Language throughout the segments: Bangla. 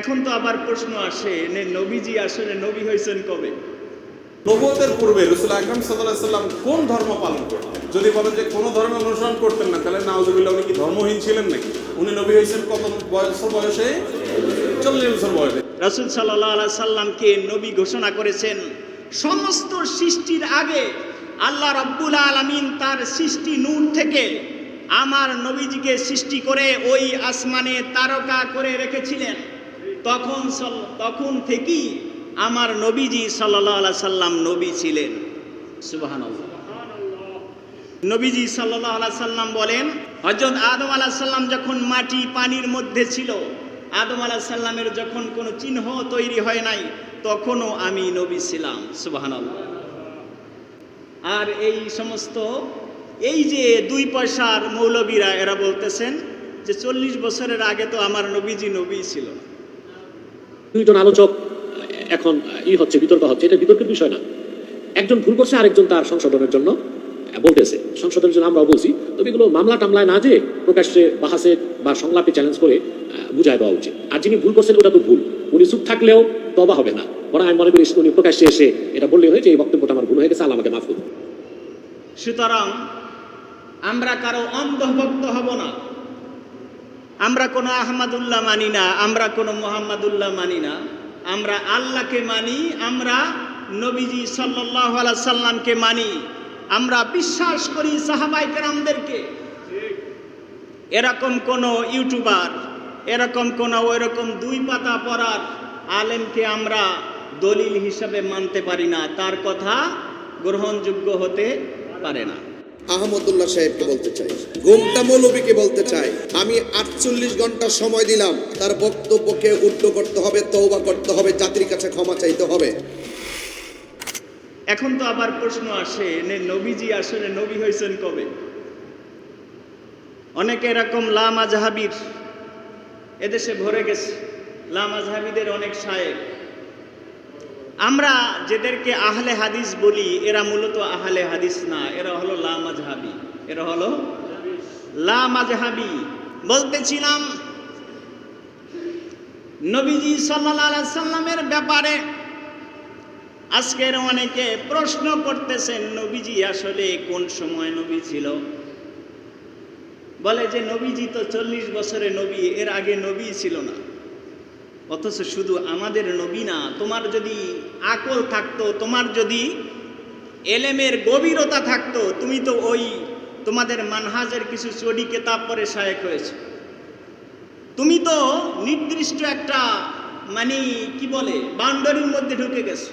এখন তো আবার প্রশ্ন আসে নে নবীজি আসলে নবী হয়েছেন কবে? নবতের পূর্বে রসুল আকরম সাল্লাম কোন ধর্ম পালন করতেন? যদি বলেন যে কোনো ধর্ম অনুসরণ করতেন না তাহলে নাউজুবিল্লাহ উনি কি ধর্মহীন ছিলেন নাকি? উনি নবী হয়েছেন কত বছর বয়সে? চল্লিশ বছর বয়সে। রাসুল সাল্লাহ আলাই সাল্লামকে নবী ঘোষণা করেছেন সমস্ত সৃষ্টির আগে আল্লাহ রব্বুল আলমিন তার সৃষ্টি নূর থেকে আমার নবীজিকে সৃষ্টি করে ওই আসমানে তারকা করে রেখেছিলেন। তখন তখন থেকেই আমার নবীজি আলাই সাল্লাম নবী ছিলেন। সুবাহান নবীজি সাল্লাহ আলাই সাল্লাম বলেন হজরত আদম আলাহ সাল্লাম যখন মাটি পানির মধ্যে ছিল, আদম আলাহ সাল্লামের যখন কোনো চিহ্ন তৈরি হয় নাই, তখনও আমি নবী ছিলাম। সুবাহান আর এই সমস্ত, এই যে দুই পয়সার মৌলবীরা, এরা বলতেছেন যে চল্লিশ বছরের আগে তো আমার নবীজি নবী ছিল না। দুইজন আলোচক, এখন, ই হচ্ছে, বিতর্ক হচ্ছে। এটা বিতর্কের বিষয় না। একজন ভুল করছে, আরেকজন তার সংশোধনের জন্য বলতেছে। সংশোধনের জন্য আমরা বলছি, তবে এগুলো মামলা টামলায় না যে প্রকাশ্যে বাহাসে বা সংলাপে চ্যালেঞ্জ করে বুঝায় দেওয়া উচিত। আর যিনি ভুল করছেন, ওটা তো ভুল। উনি চুপ থাকলেও তবা হবে না। বরং আমি মনে করি, উনি প্রকাশ্যে এসে এটা বললে হয়েছে, এই বক্তব্যটা আমার ভুল হয়ে গেছে, আল্লাহ আমাকে মাফ করুন। সুতরাং আমরা কারও অন্ধভক্ত হব না। আমরা কোনো আহমদুল্লাহ মানি না, আমরা কোনো মোহাম্মদুল্লাহ মানি না। আমরা আল্লাহকে মানি, আমরা নবীজি সাল্লাহ সাল্লামকে মানি। আমরা বিশ্বাস করি সাহাবাই কেরামদেরকে। এরকম কোনো ইউটিউবার, এরকম কোনো ওইরকম দুই পাতা পড়ার আলেমকে আমরা দলিল হিসাবে মানতে পারি না। তার কথা গ্রহণযোগ্য হতে পারে না। আহমদুল্লাহ সাহেবকে বলতে চাই। গোমটা মৌলবীকে বলতে চাই। আমি আটচল্লিশ ঘণ্টা সময় দিলাম। তার বক্তব্যকে উল্টো করতে হবে তৌবা করতে হবে, জাতির কাছে ক্ষমা চাইতে হবে। এখন তো আবার প্রশ্ন আসে নে নবীজি আসলে নবী হয়েছেন কবে? অনেকে এরকম লা মাজহাবির এদেশে ভরে গেছে। লা মাজহাবিদের অনেক শায়েক আমরা যেদেরকে আহলে হাদিস বলি, এরা মূলত আহলে হাদিস না, এরা হলো লা মাজহাবি। এরা হলো লা মাজহাবি। বলতেছিলাম, নবীজি আলাইহি সাল্লামের ব্যাপারে আজকের অনেকে প্রশ্ন করতেছেন, নবীজি আসলে কোন সময় নবী ছিল? বলে যে নবীজি তো চল্লিশ বছরে নবী, এর আগে নবী ছিল না। অথচ শুধু আমাদের নবী না, তোমার যদি আকল থাকতো, তোমার যদি এলেমের গভীরতা থাকতো, তুমি তো ওই তোমাদের মানহাজের কিছু চডি কেতাব পরে শায়েক হয়েছে। তুমি তো নির্দিষ্ট একটা মানে কি বলে, বাউন্ডারির মধ্যে ঢুকে গেছো।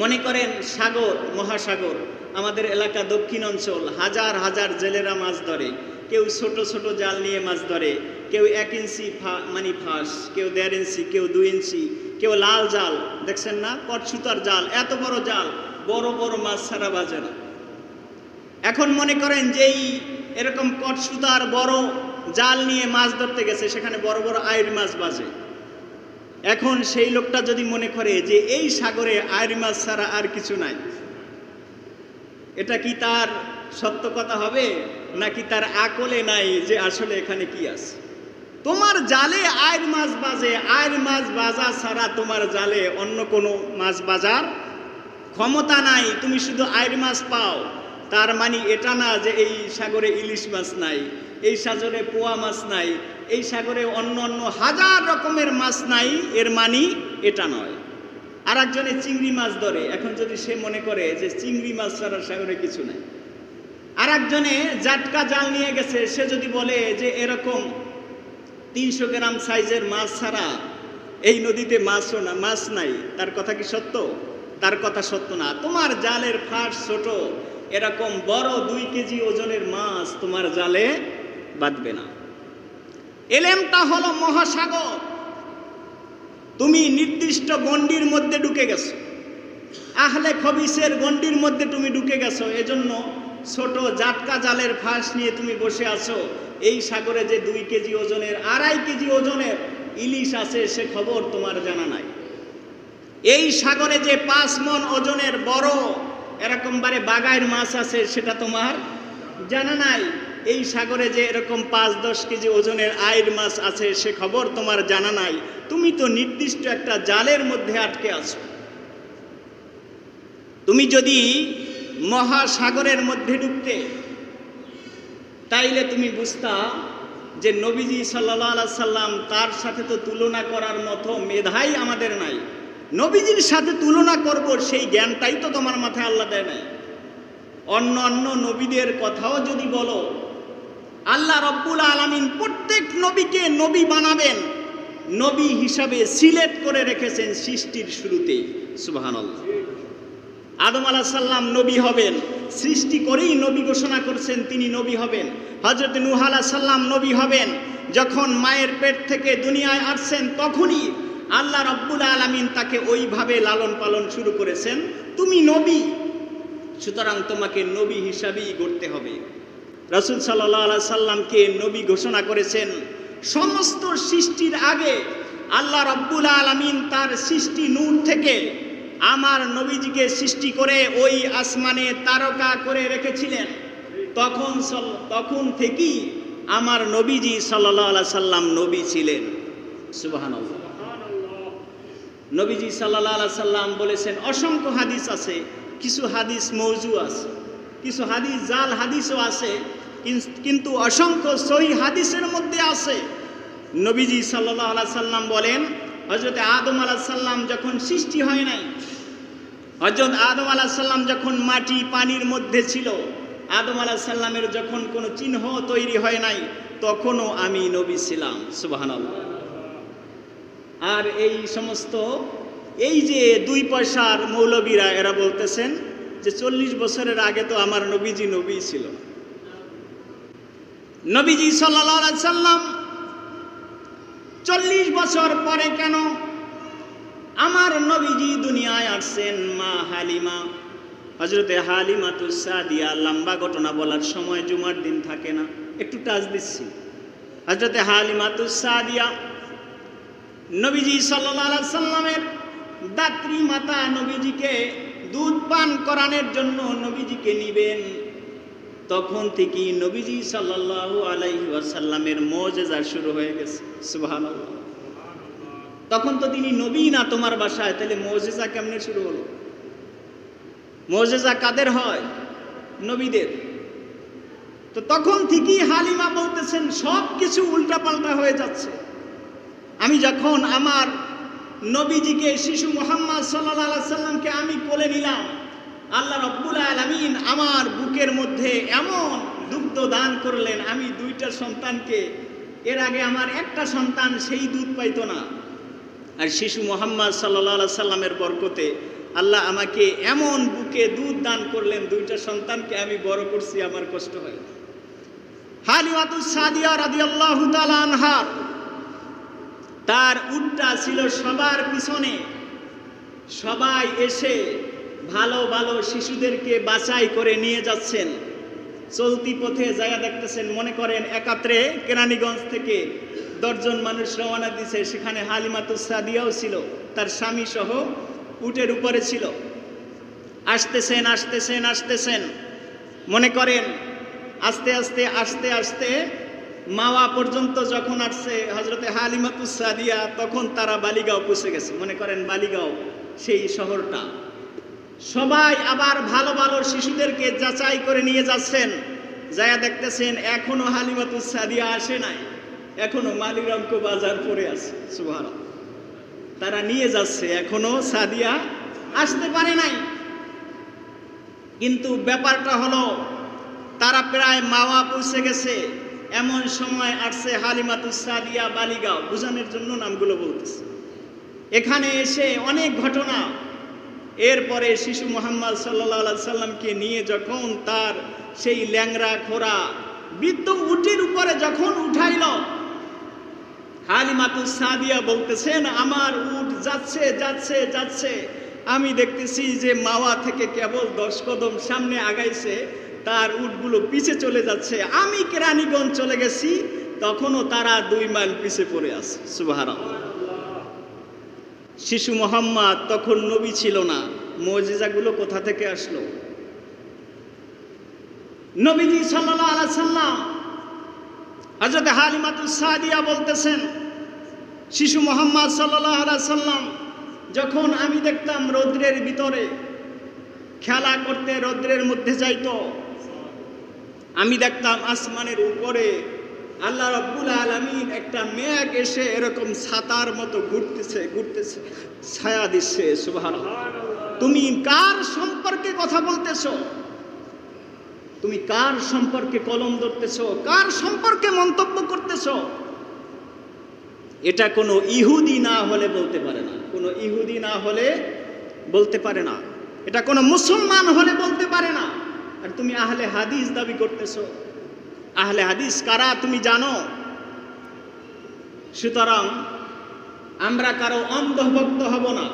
মনে করেন সাগর, মহাসাগর, আমাদের এলাকা দক্ষিণ অঞ্চল, হাজার হাজার জেলেরা মাছ ধরে, কেউ ছোট ছোট জাল নিয়ে মাছ ধরে, কেউ এক ইঞ্চি মানে ফাঁস, কেউ দেড় ইঞ্চি, কেউ দুই ইঞ্চি কেউ লাল জাল, দেখছেন না? পটসুতার জাল, এত বড় জাল, বড় বড় মাছ ছাড়া বাজে না। এখন মনে করেন যেই এরকম কটসুতার বড় জাল নিয়ে মাছ ধরতে গেছে, সেখানে বড় বড় আইর মাছ বাজে। এখন সেই লোকটা যদি মনে করে যে এই সাগরে আইর মাছ ছাড়া আর কিছু নাই, এটা কি তার সত্য কথা হবে? নাকি তার আকলে নাই যে আসলে এখানে কি আছে? তোমার জালে আইর মাছ বাজে, আইর মাছ বাজা ছাড়া তোমার জালে অন্য কোনো মাছ বাজার ক্ষমতা নাই, তুমি শুধু আইর মাছ পাও। তার মানে এটা না যে এই সাগরে ইলিশ মাছ নাই, এই সাগরে পোয়া মাছ নাই, এই সাগরে অন্য অন্য হাজার রকমের মাছ নাই, এর মানি এটা নয়। আর একজনে চিংড়ি মাছ ধরে, এখন যদি সে মনে করে যে চিংড়ি মাছ ছাড়া সাগরে কিছু নাই। আর একজনে জাটকা জাল নিয়ে গেছে, সে যদি বলে যে এরকম তিনশো গ্রাম সাইজের মাছ ছাড়া এই নদীতে মাছও না, মাছ নাই। তার কথা কি সত্য? তার কথা সত্য না। তোমার জালের ফাঁস ছোট, এরকম বড় দুই কেজি ওজনের মাছ তোমার জালে বাঁধবে না। এলেমটা হলো মহাসাগর। তুমি নির্দিষ্ট গণ্ডির মধ্যে ঢুকে গেছো। আহলে খবিসের গণ্ডির মধ্যে তুমি ঢুকে গেছো। এজন্য ছোট জাটকা জালের ফাঁস নিয়ে তুমি বসে আছো। এই সাগরে যে দুই কেজি ওজনের, আড়াই কেজি ওজনের ইলিশ আছে, সে খবর তোমার জানা নাই। এই সাগরে যে পাঁচ মন ওজনের বড় এরকম বারে বাগাইয়ের মাছ আছে, সেটা তোমার জানা নাই। এই সাগরে যে এরকম পাঁচ দশ কেজি ওজনের আয়ের মাছ আছে, সে খবর তোমার জানা নাই। তুমি তো নির্দিষ্ট একটা জালের মধ্যে আটকে আছো। তুমি যদি মহাসাগরের মধ্যে ঢুকতে, তাইলে তুমি বুঝতা যে নবীজি সাল্লাহ সাল্লাম তার সাথে তো তুলনা করার মতো মেধাই আমাদের নাই। নবীজির সাথে তুলনা করব, সেই জ্ঞানটাই তো তোমার মাথায় আল্লাহ দেয় নাই। অন্য অন্য নবীদের কথাও যদি বলো, আল্লাহ রব্বুল আলামিন প্রত্যেক নবীকে নবী বানাবেন, নবী হিসাবে সিলেক্ট করে রেখেছেন সৃষ্টির শুরুতেই, সুবহানাল্লাহ। আদম আলাহ সাল্লাম নবী হবেন। সৃষ্টি করেই নবী ঘোষণা করছেন তিনি নবী হবেন। হজরত নুহ আলাহ সাল্লাম নবী হবেন। যখন মায়ের পেট থেকে দুনিয়ায় আসছেন, তখনই আল্লাহ রব্বুল আলমিন তাকে ওইভাবে লালন পালন শুরু করেছেন, তুমি নবী, সুতরাং তোমাকে নবী হিসাবেই গড়তে হবে। রসুল সাল্লাহ সাল্লামকে নবী ঘোষণা করেছেন, সমস্ত সৃষ্টির আগে আল্লাহ রব্বুল আলমিন তার সৃষ্টি নূর থেকে আমার নবীজিকে সৃষ্টি করে ওই আসমানে তারকা করে রেখেছিলেন। তখন তখন থেকেই আমার নবীজি সাল্লাহ সাল্লাম নবী ছিলেন। সুবাহান নবীজি সাল্লাহ সাল্লাম বলেছেন, অসংখ্য হাদিস আছে, কিছু হাদিস মৌজু আছে, কিছু হাদিস জাল হাদিসও আছে, কিন- কিন্তু অসংখ্য সই হাদিসের মধ্যে আছে। নবীজি সাল্লাহ সাল্লাম বলেন হজরত আদম আলাহ সাল্লাম যখন সৃষ্টি হয় নাই হজরত আদম আলাহ সাল্লাম যখন মাটি পানির মধ্যে ছিল, আদম আলাহ সাল্লামের যখন কোনো চিহ্ন তৈরি হয় নাই, তখনও আমি নবী ছিলাম, সুবাহানাল্লাহ আর এই সমস্ত, এই যে দুই পয়সার মৌলবীরা, এরা বলতেছেন যে চল্লিশ বছরের আগে তো আমার নবীজি নবী ছিল। নবীজি সাল্লাহ সাল্লাম চল্লিশ বছর পরে কেন আমার নবীজি দুনিয়ায় আসছেন মা হালিমা। হজরতে হালিমা তুসাদিয়া লম্বা ঘটনা বলার সময় জুমার দিন থাকে না, একটু টাচ দিচ্ছি। হজরতে হালিমা তুসাদিয়া নবীজি সাল্লাহ সাল্লামের দাত্রী মাতা নবীজিকে দুধ পান করানোর জন্য নবীজিকে নিবেন। তখন থেকেই নবীজি সাল্লাল্লাহু আলাইহি ওয়াসাল্লামের মজেজা শুরু হয়ে গেছে। সুবহানাল্লাহ। তখন তো তিনি নবী না তোমার বাসায়, তাহলে মজেজা কেমনে শুরু হলো? মজেজা কাদের হয়? নবীদের। তো তখন থেকেই হালিমা বলতেছেন, সব কিছু উল্টাপাল্টা হয়ে যাচ্ছে। আমি যখন আমার নবীজিকে, শিশু মোহাম্মদ সাল্লাহ সাল্লামকে আমি কোলে নিলাম আল্লাহ রব্বুল আলমিন আমার বুকের মধ্যে এমন দুগ্ধ দান করলেন, আমি দুইটা সন্তানকে, এর আগে আমার একটা সন্তান সেই দুধ পাইতো না। আর শিশু মোহাম্মদ সাল্লা সাল্লামের বরকতে আল্লাহ আমাকে এমন বুকে দুধ দান করলেন, দুইটা সন্তানকে আমি বড় করছি, আমার কষ্ট হয়। তার উটটা ছিল সবার পিছনে। সবাই এসে ভালো ভালো শিশুদেরকে বাছাই করে নিয়ে যাচ্ছেন। চলতি পথে জায়গা দেখতেছেন, মনে করেন একাত্রে কেরানীগঞ্জ থেকে দশজন মানুষ রওনা দিছে, সেখানে হালিমাতুস সাদিয়াও ছিল, তার স্বামী সহ উটের উপরে ছিল। আসতেছেন আসতেছেন আসতেছেন। মনে করেন আস্তে আস্তে আস্তে আস্তে মাওয়া পর্যন্ত যখন আসছে হজরতে হালিমাতুস সাদিয়া তখন তারা বালিগাঁও পৌঁছে গেছে। মনে করেন বালিগাঁও, সেই শহরটা। সবাই আবার ভালো ভালো শিশুদেরকে যাচাই করে নিয়ে যাচ্ছেন। যায়া দেখতেছেন এখনও হালিমাতুস সাদিয়া আসে নাই। এখনও মালিরঙ্ক বাজার পড়ে আছে সুভাষ তারা নিয়ে যাচ্ছে, এখনও সাদিয়া আসতে পারে নাই। কিন্তু ব্যাপারটা হলো, তারা প্রায় মাওয়া পৌঁছে গেছে। এমন সময় আসছে হালিমাতুস সাদিয়া বালিগাঁও। বোঝানোর জন্য নামগুলো বলতেছে। এখানে এসে অনেক ঘটনা এরপরে শিশু মোহাম্মদ সাল্লাহ সাল্লামকে নিয়ে যখন তার সেই ল্যাংরা খোরা বৃদ্ধ উটির উপরে যখন উঠাইল, হালিমাতুস সাদিয়া বলতেছেন, আমার উট যাচ্ছে যাচ্ছে যাচ্ছে। আমি দেখতেছি যে মাওয়া থেকে কেবল দশ কদম সামনে আগাইছে, তার উটগুলো পিছে চলে যাচ্ছে। আমি কেরানীগঞ্জ চলে গেছি, তখনও তারা দুই মাইল পিছে পড়ে আছে। সুবাহারা শিশু মোহাম্মদ তখন নবী ছিল না। মজিজাগুলো কোথা থেকে আসলো? নবীজি সাল্লাহ আলাইহি সাল্লাম হজরত হালিমাতুল সাদিয়া বলতেছেন, শিশু মোহাম্মদ সাল্লাহ সাল্লাম, যখন আমি দেখতাম রৌদ্রের ভিতরে খেলা করতে রৌদ্রের মধ্যে যাইত, আমি দেখতাম আসমানের উপরে আল্লাহ রব্বুল আলমিন একটা মেঘ এসে এরকম ছাতার মতো ঘুরতেছে ঘুরতেছে, ছায়া দিচ্ছে সুভান তুমি কার সম্পর্কে কথা বলতেছো? তুমি কার সম্পর্কে কলম ধরতেছো? কার সম্পর্কে মন্তব্য করতেছো? এটা কোনো ইহুদি না হলে বলতে পারে না। কোনো ইহুদি না হলে বলতে পারে না। এটা কোনো মুসলমান হলে বলতে পারে না। আর তুমি আহলে হাদিস দাবি করতেছো। আহলে হাদিস কারা তুমি জানো? সুতরাং আমরা কারও অন্ধভক্ত হব না।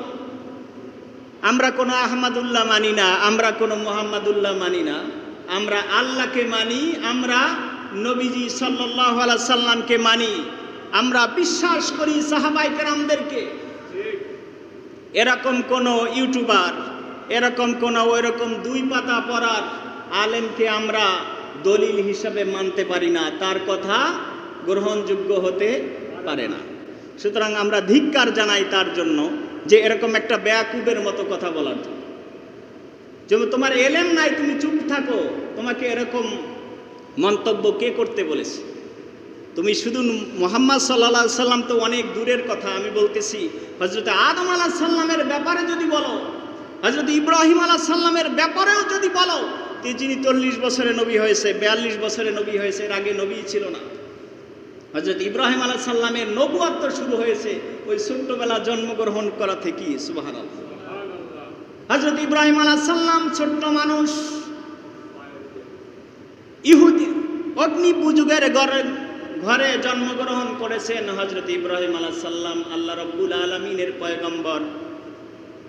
আমরা কোনো আহমদুল্লাহ মানি না, আমরা কোনো মোহাম্মদুল্লাহ মানি না। আমরা আল্লাহকে মানি, আমরা নবীজি সাল্লাহ সাল্লামকে মানি। আমরা বিশ্বাস করি সাহাবাই কেরামদেরকে। এরকম কোনো ইউটিউবার, এরকম কোনো ওইরকম দুই পাতা পড়ার আলেমকে আমরা দলিল হিসাবে মানতে পারি না, তার কথা গ্রহণযোগ্য হতে পারে না। সুতরাং আমরা ধিক্কার জানাই তার জন্য যে এরকম একটা ব্যাকুবের মতো কথা বলার জন্য। তোমার এলেম নাই, তুমি চুপ থাকো, তোমাকে এরকম মন্তব্য কে করতে বলেছে? তুমি শুধু মোহাম্মদ সাল্লা সাল্লাম তো অনেক দূরের কথা, আমি বলতেছি হজরত আদম আলাহ সাল্লামের ব্যাপারে যদি বলো হজরত ইব্রাহিম আলাহ সাল্লামের ব্যাপারেও যদি বলো যে যিনি চল্লিশ বছরে নবী হয়েছে, বিয়াল্লিশ বছরে নবী হয়েছে, এর আগে নবী ছিল না। হজরত ইব্রাহিম আলাহ সাল্লামের নবুয়াত্ম শুরু হয়েছে, ওই ছোট্টবেলা জন্মগ্রহণ করা থেকে সুবাহ হজরত ইব্রাহিম আলাহ সাল্লাম ছোট্ট মানুষ। ইহুদি, অগ্নি পুজুগের ঘরে ঘরে জন্মগ্রহণ করেছেন হজরত ইব্রাহিম আলাহ সাল্লাম আল্লাহ রব্বুল আলমিনের পয়গম্বর।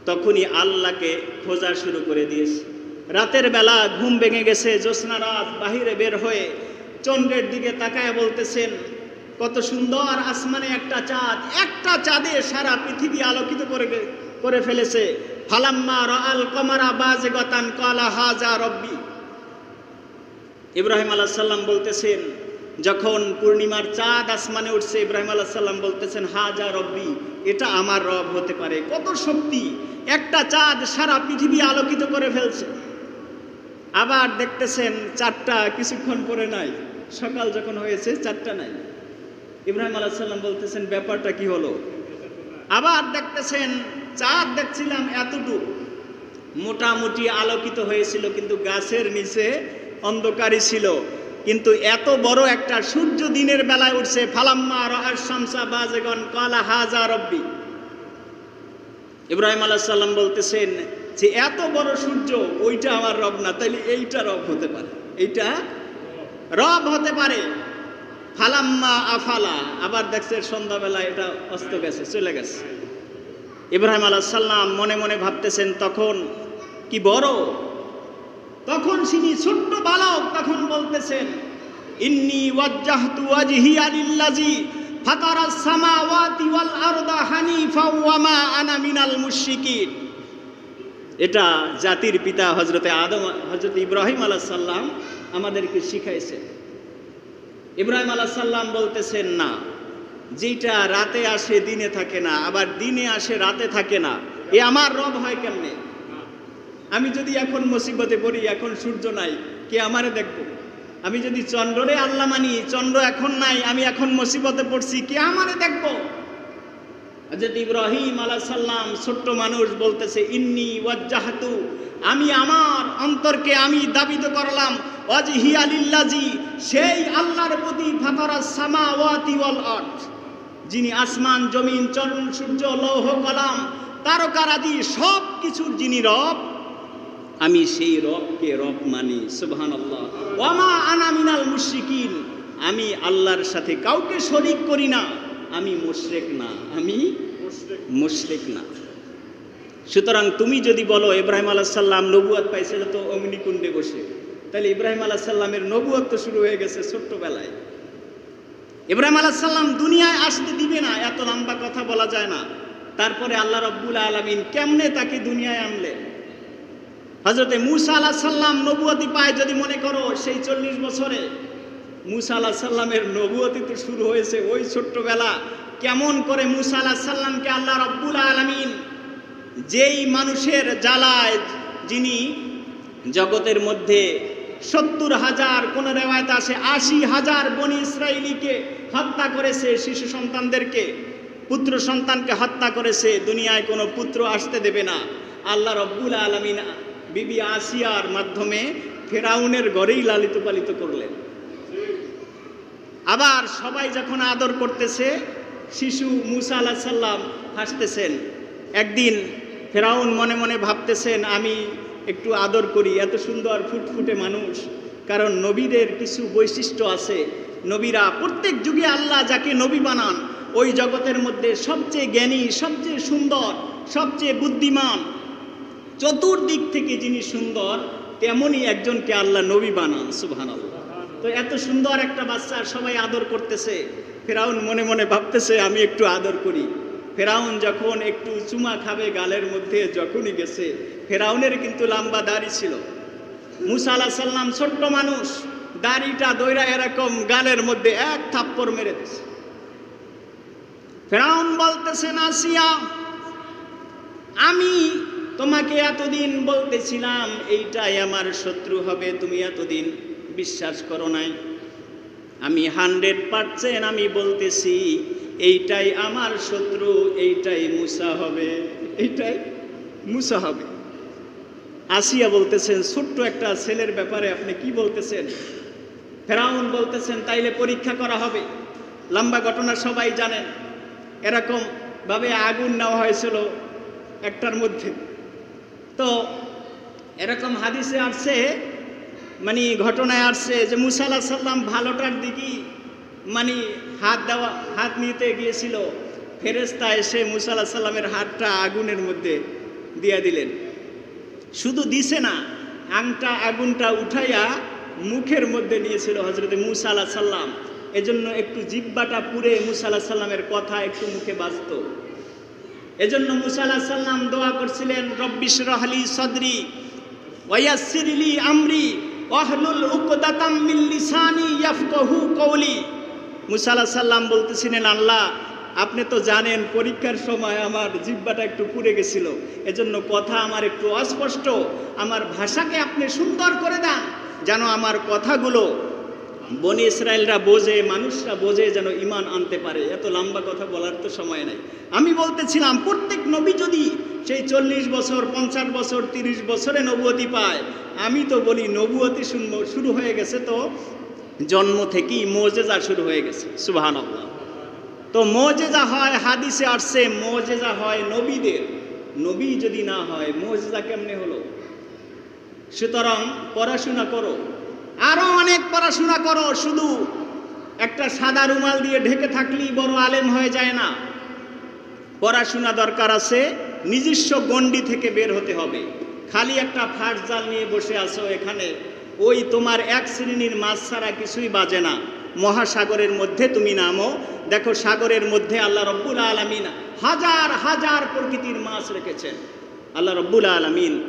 তখনই আল্লাহকে খোঁজা শুরু করে দিয়েছে। রাতের বেলা ঘুম ভেঙে গেছে, জ্যোৎস্না রাত বাহিরে বের হয়ে চন্দ্রের দিকে তাকায় বলতেছেন, কত সুন্দর আসমানে একটা চাঁদ, একটা চাঁদে সারা পৃথিবী আলোকিত করে করে ফেলেছে। ফালাম্মা রাআল কমারা বাজে গতান কলা হাজা রব্বি। ইব্রাহিম আলাহ সাল্লাম বলতেছেন, যখন পূর্ণিমার চাঁদ আসমানে উঠছে, ইব্রাহিম আলাহ সাল্লাম বলতেছেন হাজা রব্বি, এটা আমার রব হতে পারে। কত শক্তি! একটা চাঁদ সারা পৃথিবী আলোকিত করে ফেলছে। আবার দেখতেছেন চারটা কিছুক্ষণ পরে নাই। সকাল যখন হয়েছে, চারটা নাই। ইব্রাহিম আলাহ সাল্লাম বলতেছেন, ব্যাপারটা কি হলো? আবার দেখতেছেন, চাঁদ দেখছিলাম এতটুকু। মোটামুটি আলোকিত হয়েছিল, কিন্তু গাছের নিচে অন্ধকারই ছিল। কিন্তু এত বড় একটা সূর্য দিনের বেলায় উঠছে। ফালাম্মা রহার শামসা বাজেগন কালা হাজা রব্বি। ইব্রাহিম আলাহ সাল্লাম বলতেছেন যে এত বড় সূর্য, ওইটা আমার রব না, তাইলে এইটা রব হতে পারে। এইটা রব হতে পারে। ফালাম্মা আফালা, আবার দেখছে সন্ধ্যাবেলা এটা অস্ত গেছে, চলে গেছে। ইব্রাহিম আলাহ সাল্লাম মনে মনে ভাবতেছেন, তখন কি বড়? তখন তিনি ছোট্ট বালক, তখন বলতেছেন, ইন্নি ওয়াজ্জাহতু ওয়াজহি আলিল্লাজি ফাতারাস সামাওয়াতি ওয়াল আরদা হানিফা ওয়া মা আনা মিনাল মুশরিকিন। এটা জাতির পিতা হজরতে আদম হজরত ইব্রাহিম আলাহ সাল্লাম আমাদেরকে শিখাইছেন ইব্রাহিম আলাহ সাল্লাম বলতেছেন, না যেটা রাতে আসে দিনে থাকে না, আবার দিনে আসে রাতে থাকে না, এ আমার রব হয় কেমনে? আমি যদি এখন মুসিবতে পড়ি, এখন সূর্য নাই, কে আমারে দেখব? আমি যদি চন্দ্ররে আল্লাহ মানি, চন্দ্র এখন নাই, আমি এখন মুসিবতে পড়ছি, কে আমারে দেখব? হজরত ইব্রাহিম আলাহ সাল্লাম ছোট্ট মানুষ বলতেছে, ইন্নি ওয়াজ্জাহাতু, আমি আমার অন্তরকে আমি দাবিত করলাম ওয়াজহি আলিল্লাজি সেই আল্লাহর প্রতি ফাতারা সামাওয়াতি ওয়াল আরদ। যিনি আসমান, জমিন, চরণ, সূর্য, লৌহ, কলাম তারকারাদি সব কিছুর যিনি রব, আমি সেই রবকে রব মানি সুবহান আল্লাহ ওয়ামা আনা মিনাল মুশরিকিন, আমি আল্লাহর সাথে কাউকে শরিক করি না। আমি মুশরিক না আমি মুশরিক। না। সুতরাং তুমি যদি বলো ইব্রাহিম আলাহ সাল্লাম নবুয়াত পাইছিল তো অগ্নিকুণ্ডে বসে। তাহলে ইব্রাহিম আলাহ সাল্লামের নবুয়াত তো শুরু হয়ে গেছে ছোট্টবেলায়। ইব্রাহিম আলাহ সাল্লাম দুনিয়ায় আসতে দিবে না এত লম্বা কথা বলা যায় না। তারপরে আল্লাহ রব্বুল আলমিন কেমনে তাকে দুনিয়ায় আনলেন? হজরতে মুসা আলাহ সাল্লাম নবুয়াতি পায় যদি মনে করো সেই চল্লিশ বছরে। মুসা আল্লাহ সাল্লামের নবুয়তি তো শুরু হয়েছে ওই ছোট্টবেলা। কেমন করে মুসা আল্লাহ সাল্লামকে আল্লাহ রব্বুল আলমিন যেই মানুষের জ্বালায়, যিনি জগতের মধ্যে সত্তর হাজার, কোন রেওয়ায়ত আসে, আশি হাজার বনি ইসরায়েলিকে হত্যা করেছে শিশু সন্তানদেরকে, পুত্র সন্তানকে হত্যা করেছে, দুনিয়ায় কোনো পুত্র আসতে দেবে না। আল্লাহ রব্বুল আলমিন বিবি আসিয়ার মাধ্যমে ফেরাউনের ঘরেই লালিত পালিত করলেন। আবার সবাই যখন আদর করতেছে, শিশু মুসা আল্লাহ সাল্লাম হাসতেছেন। একদিন ফেরাউন মনে মনে ভাবতেছেন, আমি একটু আদর করি, এত সুন্দর ফুটফুটে মানুষ। কারণ নবীদের কিছু বৈশিষ্ট্য আছে। নবীরা প্রত্যেক যুগে আল্লাহ যাকে নবী বানান, ওই জগতের মধ্যে সবচেয়ে জ্ঞানী, সবচেয়ে সুন্দর, সবচেয়ে বুদ্ধিমান, চতুর্দিক থেকে যিনি সুন্দর তেমনই একজনকে আল্লাহ নবী বানান সুবহান তো এত সুন্দর একটা বাচ্চা সবাই আদর করতেছে। ফেরাউন মনে মনে ভাবতেছে, আমি একটু আদর করি। ফেরাউন যখন একটু চুমা খাবে গালের মধ্যে, যখনই গেছে, ফেরাউনের কিন্তু লম্বা দাড়ি ছিল। মুসা আলাহ সাল্লাম ছোট্ট মানুষ, দাড়িটা দৈরা এরকম গালের মধ্যে এক থাপ্পড় মেরে দিছে। ফেরাউন বলতেছে না সিয়া আমি তোমাকে এতদিন বলতেছিলাম, এইটাই আমার শত্রু হবে, তুমি এতদিন বিশ্বাস করো নাই। আমি হান্ড্রেড পার্সেন্ট আমি বলতেছি, এইটাই আমার শত্রু, এইটাই মুসা হবে। এইটাই মুসা হবে। আসিয়া বলতেছেন, ছোট্ট একটা ছেলের ব্যাপারে আপনি কি বলতেছেন? ফেরাউন বলতেছেন, তাইলে পরীক্ষা করা হবে। লম্বা ঘটনা সবাই জানেন। এরকম ভাবে আগুন নেওয়া হয়েছিল একটার মধ্যে। তো এরকম হাদিসে আসছে মানে ঘটনায় আসছে যে মুসা সাল্লাম ভালোটার দিকেই মানে হাত দেওয়া, হাত নিতে গিয়েছিল। ফেরেস্তা এসে মুসা সাল্লামের হাতটা আগুনের মধ্যে দিয়ে দিলেন। শুধু দিছে না, আংটা, আগুনটা উঠাইয়া মুখের মধ্যে নিয়েছিল হজরত মুসা সাল্লাম এজন্য একটু জিব্বাটা পুড়ে মুসা সাল্লামের কথা একটু মুখে বাজত। এজন্য মুসা সাল্লাম দোয়া করছিলেন রব্বিশ রহলি সদরি ওয়াসিরলি আমরি ওয়াহলুল বলতেছিলেন, আল্লাহ, আপনি তো জানেন পরীক্ষার সময় আমার জিব্বাটা একটু পুড়ে গেছিল। এজন্য কথা আমার একটু অস্পষ্ট। আমার ভাষাকে আপনি সুন্দর করে দেন, যেন আমার কথাগুলো বনি ইসরায়েলরা বোঝে, মানুষরা বোঝে, যেন ইমান আনতে পারে। এত লম্বা কথা বলার তো সময় নাই। আমি বলতেছিলাম, প্রত্যেক নবী যদি সেই চল্লিশ বছর, পঞ্চাশ বছর, তিরিশ বছরে নবুয়তি পায়। আমি তো বলি, নবুয়তি শুরু হয়ে গেছে তো, জন্ম থেকেই মোজেজা শুরু হয়ে গেছে সুবাহান তো মোজেজা হয়, হাদিসে আসছে, মোজেজা হয় নবীদের। নবী যদি না হয়, মোজেজা কেমনে হলো? সুতরাং পড়াশোনা করো। আরও অনেক পড়াশোনা করো, শুধু একটা সাদা রুমাল দিয়ে ঢেকে থাকলেই বড় আলেম হয়ে যায় না। পড়াশোনা দরকার আছে নিজস্ব গণ্ডি থেকে বের হতে হবে। খালি একটা ফাঁস জাল নিয়ে বসে আছো এখানে। ওই তোমার এক শ্রেণির মাছ ছাড়া কিছুই বাজে না। মহাসাগরের মধ্যে তুমি নামো। দেখো, সাগরের মধ্যে আল্লাহ রব্বুল আলমিন হাজার হাজার প্রকৃতির মাছ রেখেছেন। আল্লাহ রব্বুল আলমিন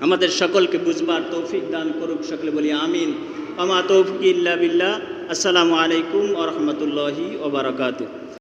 আমাদের সকলকে বুঝবার তৌফিক দান করুক, সকলে বলি আমিন। আমা তৌফিক ইল্লা বিল্লাহ। আসসালামু আলাইকুম আ রহমতুল্লাহি ওবরাকাতু